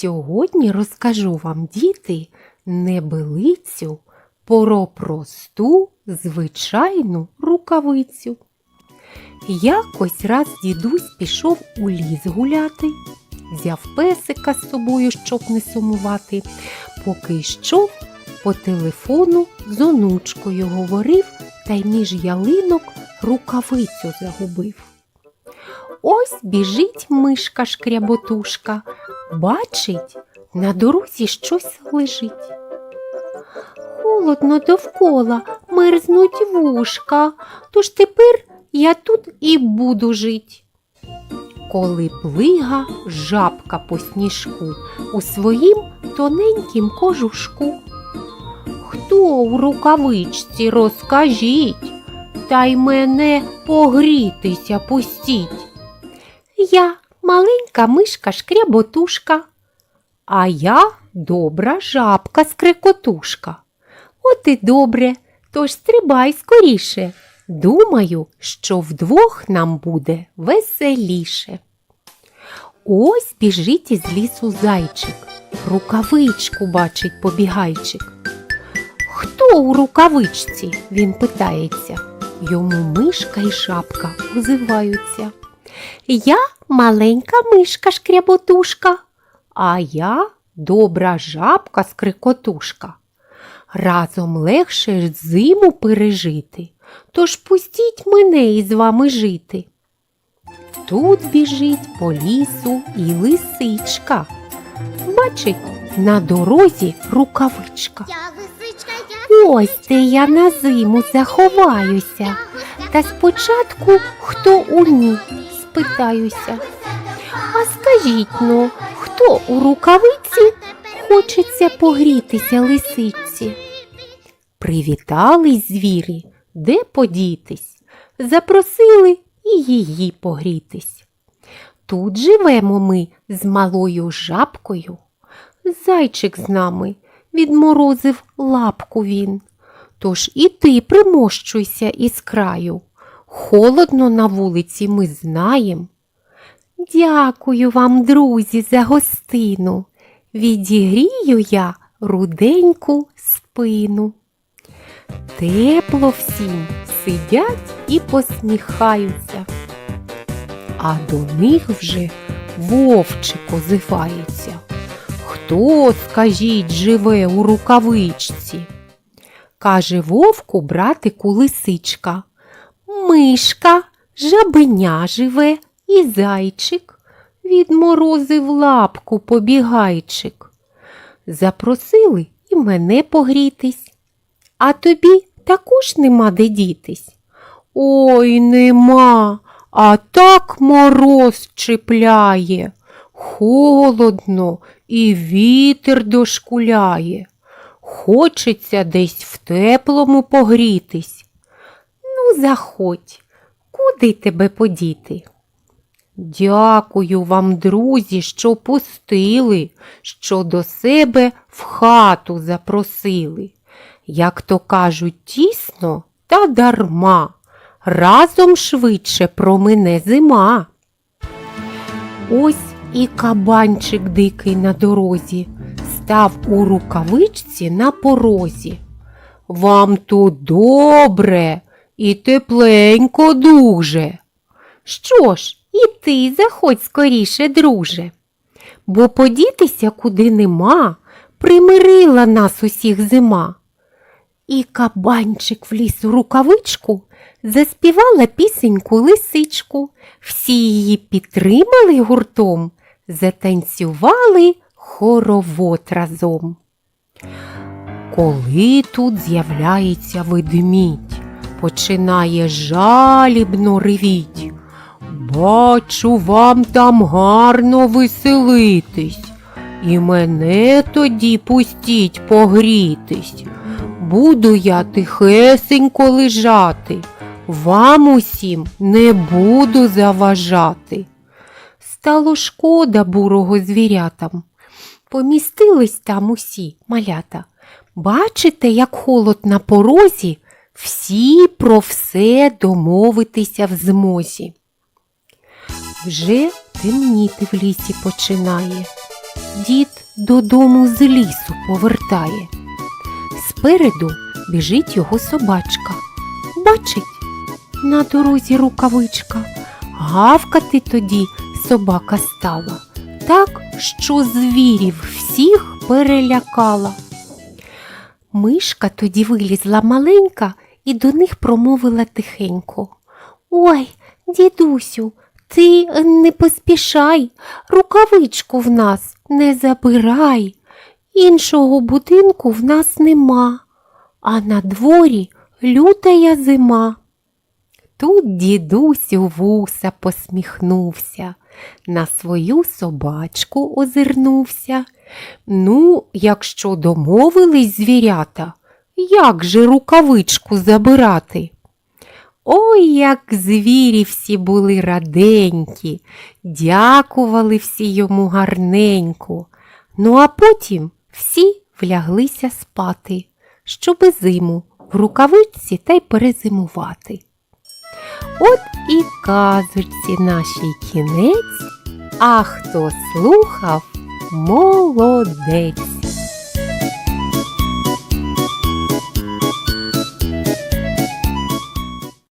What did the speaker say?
Сьогодні розкажу вам, діти, небелицю про просту звичайну рукавицю. Якось раз дідусь пішов у ліс гуляти, взяв песика з собою, щоб не сумувати, поки йшов по телефону з онучкою говорив та й між ялинок рукавицю загубив. Ось біжить мишка шкряботушка, бачить, на дорозі щось лежить. Холодно довкола, мерзнуть вушка, тож тепер я тут і буду жить. Коли плига жабка по сніжку у своїм тоненькім кожушку. Хто у рукавичці розкажіть, та й мене погрітися пустіть. Я маленька мишка шкряботушка, а я добра жабка скрикотушка. От і добре, тож стрибай скоріше. Думаю, що вдвох нам буде веселіше. Ось біжить із лісу зайчик, рукавичку бачить побігайчик. Хто у рукавичці? він питається. Йому мишка і шапка озиваються. Я маленька мишка шкряботушка, а я добра жабка скрикотушка. Разом легше зиму пережити, тож пустіть мене із вами жити. Тут біжить по лісу і лисичка. Бачить, на дорозі рукавичка. Ось де я на зиму заховаюся. Та спочатку хто у ній спитаюся. А скажіть ну, хто у рукавиці хочеться погрітися лисичці? Привітались звірі, де подітись, запросили і її погрітись. Тут живемо ми з малою жабкою. Зайчик з нами відморозив лапку він. Тож і ти примощуйся із краю. Холодно на вулиці ми знаєм. Дякую вам, друзі, за гостину. Відігрію я руденьку спину. Тепло всім сидять і посміхаються. А до них вже вовчик озивається. Хто, скажіть, живе у рукавичці? Каже вовку братику лисичка. Мишка, жабеня живе і зайчик. Відморозив лапку побігайчик. Запросили і мене погрітись. А тобі також нема де дітись. Ой, нема, а так мороз чіпляє. Холодно і вітер дошкуляє. Хочеться десь в теплому погрітись. Заходь, куди тебе подіти? Дякую вам, друзі, що пустили, що до себе в хату запросили. Як то кажуть, тісно та дарма, разом швидше промине зима. Ось і кабанчик дикий на дорозі став у рукавичці на порозі. Вам тут добре і тепленько дуже. Що ж, і ти заходь скоріше, друже, бо подітися куди нема, примирила нас усіх зима. І кабанчик вліз у рукавичку, заспівала пісеньку лисичку. Всі її підтримали гуртом, затанцювали хоровод разом. Коли тут з'являється ведмідь, починає жалібно ревіть. Бачу, вам там гарно веселитись, і мене тоді пустіть погрітись. Буду я тихесенько лежати, вам усім не буду заважати. Стало шкода бурого звірятам. Помістились там усі малята. Бачите, як холод на порозі, всі про все домовитися в змозі. Вже темніти в лісі починає. дід додому з лісу повертає. Спереду біжить його собачка. Бачить, на дорозі рукавичка. Гавкати тоді собака стала, так, що звірів всіх перелякала. Мишка тоді вилізла маленька і до них промовила тихенько. Ой, дідусю, ти не поспішай, рукавичку в нас не забирай. Іншого будинку в нас нема, а на дворі лютая зима. Тут дідусь у вуса посміхнувся, на свою собачку озирнувся. Ну, якщо домовились звірята, як же рукавичку забирати? Ой, як звірі всі були раденькі, дякували всі йому гарненько. Ну а потім всі вляглися спати, щоби зиму в рукавичці та й перезимувати. От і казочці нашій кінець, а хто слухав, молодець.